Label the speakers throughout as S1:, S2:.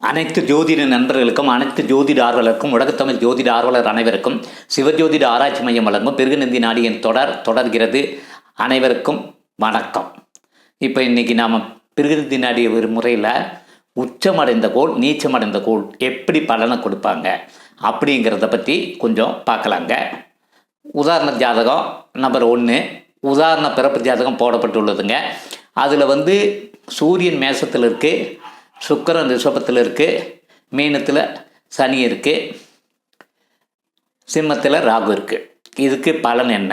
S1: அனைத்து ஜோதிட நண்பர்களுக்கும் அனைத்து ஜோதிட ஆர்வலருக்கும் உலகத்தமிழ் ஜோதிட ஆர்வலர் அனைவருக்கும் சிவஜோதிட ஆராய்ச்சி மையம் வழங்கும் பெருகுநந்தி நாடியின் தொடர் தொடர்கிறது அனைவருக்கும் வணக்கம். இப்போ இன்றைக்கி நாம் பிருகுநந்தி நாடி ஒரு முறையில் உச்சமடைந்த கோள் நீச்சமடைந்த கோள் எப்படி பலனை கொடுப்பாங்க அப்படிங்கிறத பற்றி கொஞ்சம் பார்க்கலாங்க. உதாரண ஜாதகம் நம்பர் ஒன்று உதாரண பிறப்பு ஜாதகம் போடப்பட்டுள்ளதுங்க. அதில் வந்து சூரியன் மேசத்தில் இருக்குது சுக்கரன் ரிஷபத்தில் இருக்குது மீனத்தில் சனி இருக்குது சிம்மத்தில் ராகு இருக்குது இதுக்கு பலன் என்ன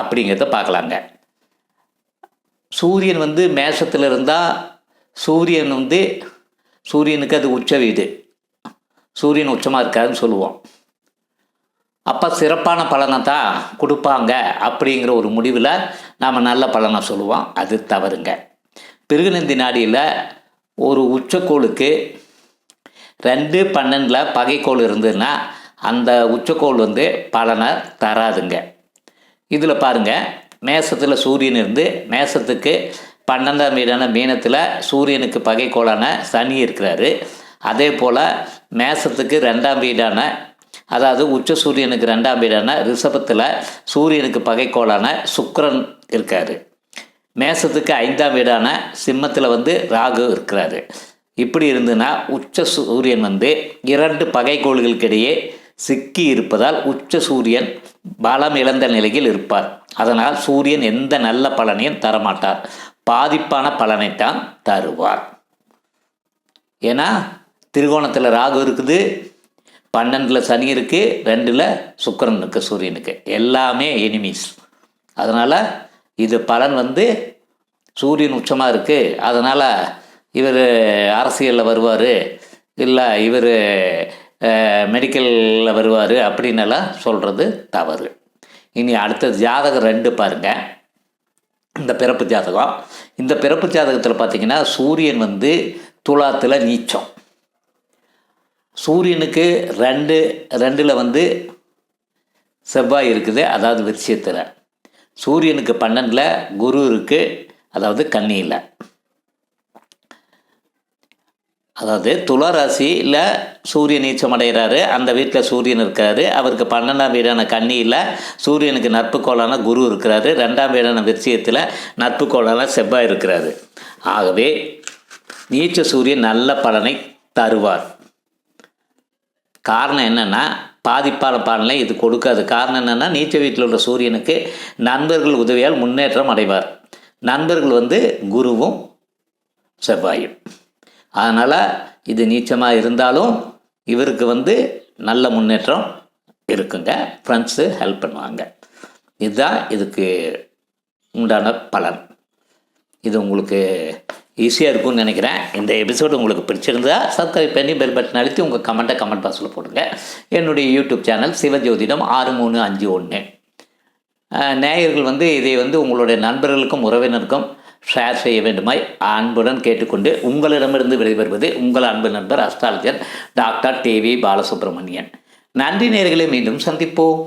S1: அப்படிங்கிறத பார்க்கலாங்க. சூரியன் வந்து மேஷத்தில் இருந்தால் சூரியன் வந்து சூரியனுக்கு அது உச்ச வீடு. சூரியன் உச்சமாக இருக்காதுன்னு சொல்லுவோம். அப்போ சிறப்பான பலனை தான் கொடுப்பாங்க அப்படிங்கிற ஒரு முடிவில் நாம் நல்ல பலனை சொல்லுவோம். அது தவறுங்க. பிருகுநந்தி நாடியில் ஒரு உச்சக்கோளுக்கு ரெண்டு பன்னெண்டில் பகைக்கோள் இருந்ததுன்னா அந்த உச்சக்கோள் வந்து பலனை தராதுங்க. இதில் பாருங்கள் மேசத்தில் சூரியன் இருந்து மேசத்துக்கு பன்னெண்டாம் வீடான மீனத்தில் சூரியனுக்கு பகைக்கோளான சனி இருக்கிறாரு. அதே போல் மேசத்துக்கு ரெண்டாம் வீடான அதாவது உச்ச சூரியனுக்கு ரெண்டாம் வீடான ரிஷபத்தில் சூரியனுக்கு பகைக்கோளான சுக்கரன் இருக்கார். மேசத்துக்கு ஐந்தாம் வீடான சிம்மத்தில் வந்து ராகு இருக்கிறாரு. இப்படி இருந்துன்னா உச்ச சூரியன் வந்து இரண்டு பகைக்கோள்களுக்கிடையே சிக்கி இருப்பதால் உச்ச சூரியன் பலம் இழந்த நிலையில் இருப்பார். அதனால் சூரியன் எந்த நல்ல பலனையும் தரமாட்டார். பாதிப்பான பலனைத்தான் தருவார். ஏன்னா திருகோணத்தில் ராகு இருக்குது பன்னெண்டில் சனி இருக்குது ரெண்டில் சுக்கரன் இருக்குது சூரியனுக்கு. எல்லாமே எனிமீஸ் அதனால் இது பலன் வந்து சூரியன் உச்சமாக இருக்குது அதனால் இவர் அரசியலில் வருவார். இல்லை இவர் மெடிக்கலில் வருவார் அப்படின்னெல்லாம் சொல்கிறது தவறு. இனி அடுத்த ஜாதகம் ரெண்டு பாருங்கள் இந்த பிறப்பு ஜாதகம். இந்த பிறப்பு ஜாதகத்தில் பார்த்தீங்கன்னா சூரியன் வந்து துலாத்தில் நீச்சம். சூரியனுக்கு ரெண்டு ரெண்டில் வந்து செவ்வாய் இருக்குது. அதாவது விருச்சியத்தில் சூரியனுக்கு பன்னெண்டில் குரு இருக்குது அதாவது கன்னியில். அதாவது துளராசியில் சூரியன் நீச்சம் அடைகிறாரு அந்த வீட்டில் சூரியன் இருக்காரு. அவருக்கு பன்னெண்டாம் வீடான கன்னியில் சூரியனுக்கு நட்பு கோளான குரு இருக்கிறாரு. ரெண்டாம் வீடான விருச்சியத்தில் நட்பு கோளான செவ்வாய் இருக்கிறாரு. ஆகவே நீச்ச சூரியன் நல்ல பலனை தருவார். காரணம் என்னென்னா பாதிப்பான பலனை இது கொடுக்காது. காரணம் என்னென்னா நீச்ச வீட்டில் உள்ள சூரியனுக்கு நண்பர்கள் உதவியால் முன்னேற்றம் அடைவார். நண்பர்கள் வந்து குருவும் செவ்வாயும். அதனால் இது நீச்சமாக இருந்தாலும் இவருக்கு வந்து நல்ல முன்னேற்றம் இருக்குங்க. ஃப்ரெண்ட்ஸு ஹெல்ப் பண்ணுவாங்க. இதுதான் இதுக்கு உண்டான பலன். இது உங்களுக்கு ஈஸியாக இருக்கும்னு நினைக்கிறேன். இந்த எபிசோடு உங்களுக்கு பிடிச்சிருந்தா சப்ஸ்கிரைப் பண்ணி பெல் பட்டன் அழுத்தி உங்கள் கமெண்ட்டை கமெண்ட் பாக்ஸில் போடுங்க. என்னுடைய யூடியூப் சேனல் சிவஜோதிடம் ஆறு மூணு அஞ்சு ஒன்று. நேயர்கள் வந்து இதை வந்து உங்களுடைய நண்பர்களுக்கும் உறவினருக்கும் ஷேர் செய்ய வேண்டுமாய் அன்புடன் கேட்டுக்கொண்டு உங்களிடமிருந்து விடைபெறுவது உங்கள் அன்பு நண்பர் அஸ்ட்ராலஜர் டாக்டர் டிவி பாலசுப்ரமணியன். நன்றி நேர்களை மீண்டும் சந்திப்போம்.